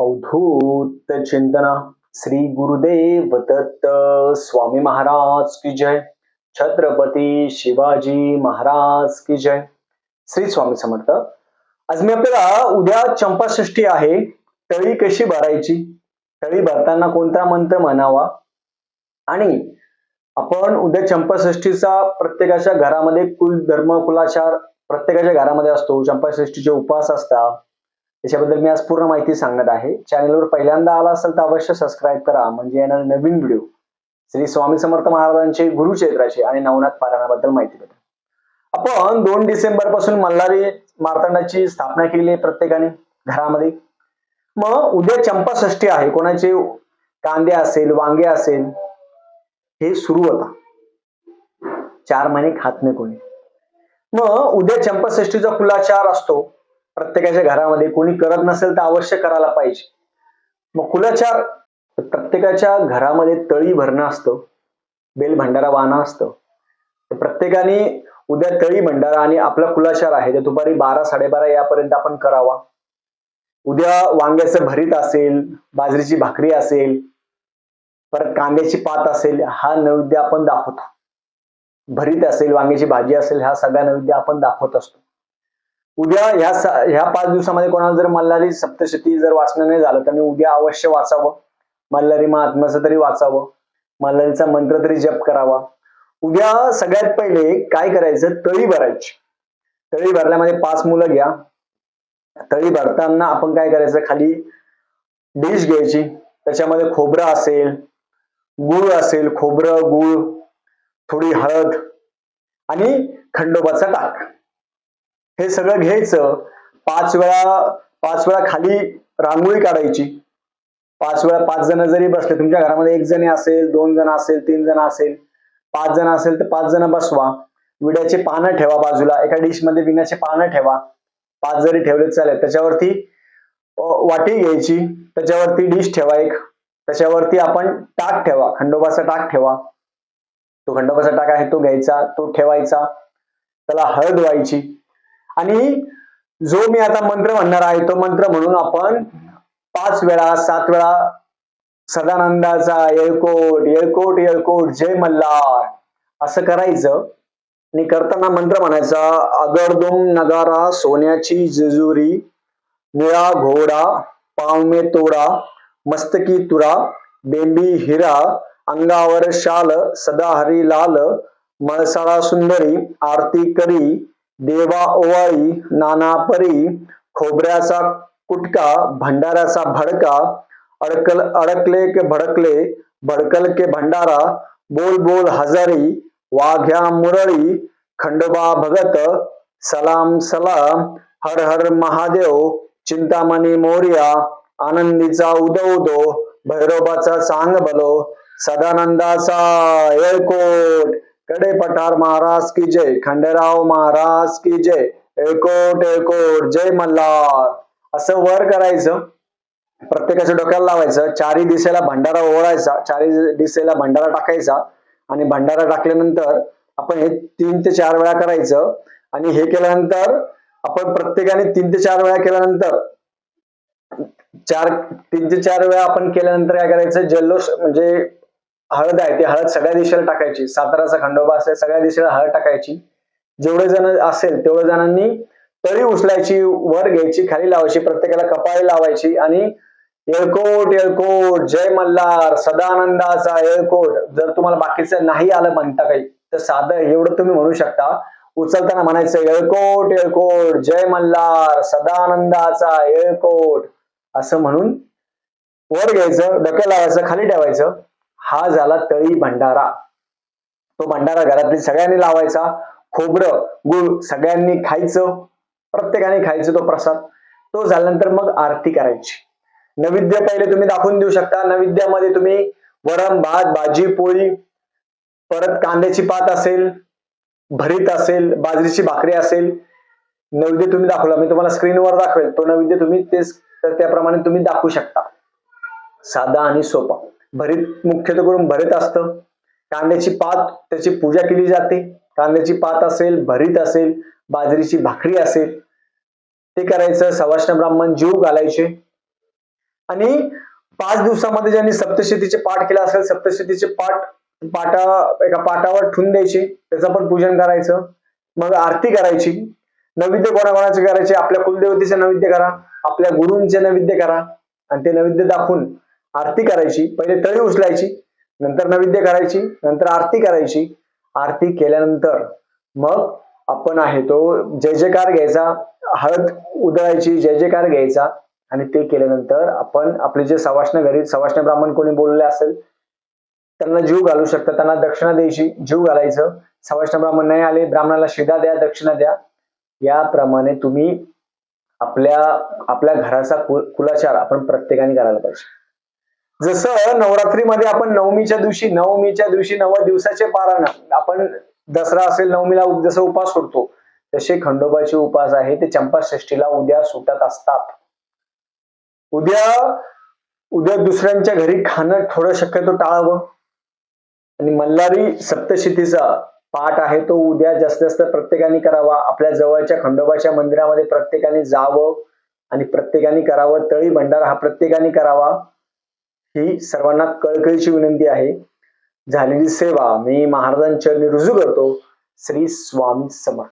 अवधूत चिंतना श्री गुरुदेव दत्त स्वामी महाराज की जय. छत्रपती शिवाजी महाराज की जय. श्री स्वामी समर्थ. आज मी आपल्याला उद्या चंपाषष्ठी आहे तळी कशी भरायची? तळी भरताना कोणता मंत्र म्हणावा? आणि आपण उद्या चंपाषष्ठीचा प्रत्येकाच्या घरामध्ये कुल धर्म कुलाचार प्रत्येकाच्या घरामध्ये असतो. चंपाषष्ठीचे उपवास असतात. त्याच्याबद्दल मी आज पूर्ण माहिती सांगत आहे. चॅनलवर पहिल्यांदा आला असेल तर अवश्य सबस्क्राईब करा. म्हणजे येणारे नवीन व्हिडिओ श्री स्वामी समर्थ महाराजांचे गुरुचरित्राचे आणि नवनाथ पारायणाबद्दल माहिती भेटेल. आपण दोन डिसेंबरपासून मल्हारी मार्तंडाची स्थापना केली आहे प्रत्येकाने घरामध्ये. मग उद्या चंपाषष्ठी आहे. कोणाचे कांदे असेल वांगे असेल हे सुरू होता. चार महिने खात नाही कोणी. मग उद्या चंपाषष्ठीचा खुलाचार असतो. प्रत्येकाच्या घरामध्ये कोणी करत नसेल तर अवश्य करायला पाहिजे. मग कुलाचार प्रत्येकाच्या घरामध्ये तळी भरणं असतं. बेल भंडारा वाहणं असतं. प्रत्येकाने उद्या तळी भंडारा आणि आपला कुलाचार आहे ते दुपारी बारा साडेबारा यापर्यंत आपण करावा. उद्या वांग्याचं भरीत असेल बाजरीची भाकरी असेल परत कांद्याची पात असेल हा नैवेद्य आपण दाखवतो. भरीत असेल वांग्याची भाजी असेल हा सगळा नैवेद्य आपण दाखवत असतो. उद्या ह्या ह्या पाच दिवसामध्ये कोणाला जर मल्हारी सप्तशती जर वाचणं नाही झालं तर मी उद्या अवश्य वाचावं. मल्हारी महात्म्याचं तरी वाचावं. मल्हारीचा मंत्र तरी जप करावा. उद्या सगळ्यात पहिले काय करायचं? तळी भरायची. तळी भरल्यामध्ये पाच मुलं घ्या. तळी भरताना आपण काय करायचं? खाली डिश घ्यायची. त्याच्यामध्ये खोबरं असेल गुळ असेल खोबरं गुळ थोडी हळद आणि खंडोबाचा टाक हे सगळं घ्यायचं. पाच वेळा पाच वेळा खाली रांगोळी काढायची. पाच वेळा पाच जण जरी बसले तुमच्या घरामध्ये एक जण असेल दोन जण असेल तीन जण असेल पाच जण असेल तर पाच जण बसवा. विड्याचे पानं ठेवा बाजूला. एका डिशमध्ये विण्याचे पानं ठेवा. पाच जरी ठेवले चालेल. त्याच्यावरती वाटी घ्यायची. त्याच्यावरती डिश ठेवा एक. त्याच्यावरती आपण टाक ठेवा. खंडोबाचा टाक ठेवा. तो खंडोबाचा टाक आहे तो घ्यायचा तो ठेवायचा. त्याला हळद व्हायची. आणि जो मी आता मंत्र म्हणणार आहे तो मंत्र म्हणून आपण पाच वेळा सात वेळा सदानंदाचा येळकोट येळकोट येळकोट जय मल्हार असं करायचं. आणि करताना मंत्र म्हणायचा अगरदुम नगारा सोन्याची जेजुरी निळा घोडा पावमे तोडा मस्तकी तुरा बेंबी हिरा अंगावर शाल सदा हरी लाल मळसाळा सुंदरी आरती करी देवा ओवाळी नाना परी खोबऱ्याचा कुटका भंडाऱ्याचा भडका अडकल अडकले के भडकले भडकल के भंडारा बोल बोल हजारी वाघ्या मुरळी खंडोबा भगत सलाम सलाम हर हर महादेव चिंतामणी मोर्या आनंदीचा उदो उदो भैरोबाचा सांग बलो सदानंदाचा येळकोट कडे पठार महाराज की जय. खंडेराव महाराज की जय. एकोट एकोट. जय मल्हार. असं वर करायचं. प्रत्येकाच्या डोक्याला लावायचं. चारी दिशेला भंडारा ओढायचा चारी दिशेला भंडारा टाकायचा. आणि भंडारा टाकल्यानंतर आपण हे तीन ते चार वेळा करायचं. आणि हे केल्यानंतर आपण प्रत्येकाने तीन ते चार वेळा केल्यानंतर चार तीन ते चार वेळा आपण केल्यानंतर काय करायचं? जल्लोष म्हणजे हळद आहे ती हळद सगळ्या दिशेला टाकायची. साताराचा खंडोबा असेल सगळ्या दिशेला हळद टाकायची. जेवढे जण असेल तेवढे जणांनी तळी उचलायची वर घ्यायची खाली लावायची प्रत्येकाला कपाळी लावायची आणि येळकोट येळकोट जय मल्हार सदानंदाचा येळकोट. जर तुम्हाला बाकीचं नाही आलं म्हणता काही तर साधं एवढं तुम्ही म्हणू शकता. उचलताना म्हणायचं येळकोट येळकोट जय मल्हार सदानंदाचा येळकोट. असं म्हणून वर घ्यायचं डोक्या लावायचं खाली ठेवायचं. हा झाला तळी भंडारा. तो भंडारा घरातील सगळ्यांनी लावायचा. खोबरं गुळ सगळ्यांनी खायचं. प्रत्येकाने खायचं तो प्रसाद. तो झाल्यानंतर मग आरती करायची. नैवेद्य पहिले तुम्ही दाखवून देऊ शकता. नैवेद्यामध्ये तुम्ही वरण भात भाजी पोळी परत कांद्याची पात असेल भरीत असेल बाजरीची भाकरी असेल नैवेद्य तुम्ही दाखवला. मी तुम्हाला स्क्रीनवर दाखवेल. तो नैवेद्य तुम्ही तेच तर त्याप्रमाणे तुम्ही दाखवू शकता. साधा आणि सोपा. भरीत मुख्यत्वे करून भरीत असतं. कांद्याची पात त्याची पूजा केली जाते. कांद्याची पात असेल भरीत असेल बाजरीची भाकरी असेल ते करायचं. सवाष्ण ब्राह्मण जीव घालायचे. आणि पाच दिवसामध्ये ज्यांनी सप्तशतीचे पाठ केला असेल सप्तशतीचे पाठ पाटा एका पाटावर ठून द्यायचे. त्याचं पण पूजन करायचं. मग आरती करायची. नैवेद्य कोणाकोणाचे करायचे? आपल्या कुलदेवतेचे नैवेद्य करा. आपल्या गुरूंचे नैवेद्य करा. आणि ते नैवेद्य दाखवून आरती करायची पहिले तळी उचलायची नंतर नैवेद्य करायची नंतर आरती करायची. आरती केल्यानंतर मग आपण आहे तो जय जयकार घ्यायचा हळद उधळायची जय जयकार घ्यायचा आणि ते केल्यानंतर आपण आपले जे सवाष्ण घरी सवाष्ण ब्राह्मण कोणी बोलले असेल त्यांना जीव घालू शकतात त्यांना दक्षिणा द्यायची जीव घालायचं. सवाष्ण ब्राह्मण नाही आले ब्राह्मणाला शिदा द्या दक्षिणा द्या. याप्रमाणे तुम्ही आपल्या आपल्या घराचा कुलाचार आपण प्रत्येकाने करायला पाहिजे. जसं नवरात्रीमध्ये आपण नवमीच्या दिवशी नवमीच्या दिवशी नव दिवसाचे पारायण आपण दसरा असेल नवमीला जसं उपास सोडतो तसे खंडोबाचे उपास आहे ते चंपाषष्ठीला उद्या सुटत असतात. उद्या उद्या दुसऱ्यांच्या घरी खाणं थोडं शक्यतो टाळावं. आणि मल्हारी सप्तशतीचा पाठ आहे तो उद्या जास्त जास्त प्रत्येकाने करावा. आपल्या जवळच्या खंडोबाच्या मंदिरामध्ये प्रत्येकाने जावं आणि प्रत्येकाने करावं. तळी भंडारा हा प्रत्येकाने करावा. ही सर्वांना कळकळीची विनंती आहे. झालेली सेवा मी महाराजांच्या रुजू करतो. श्री स्वामी समर्थ.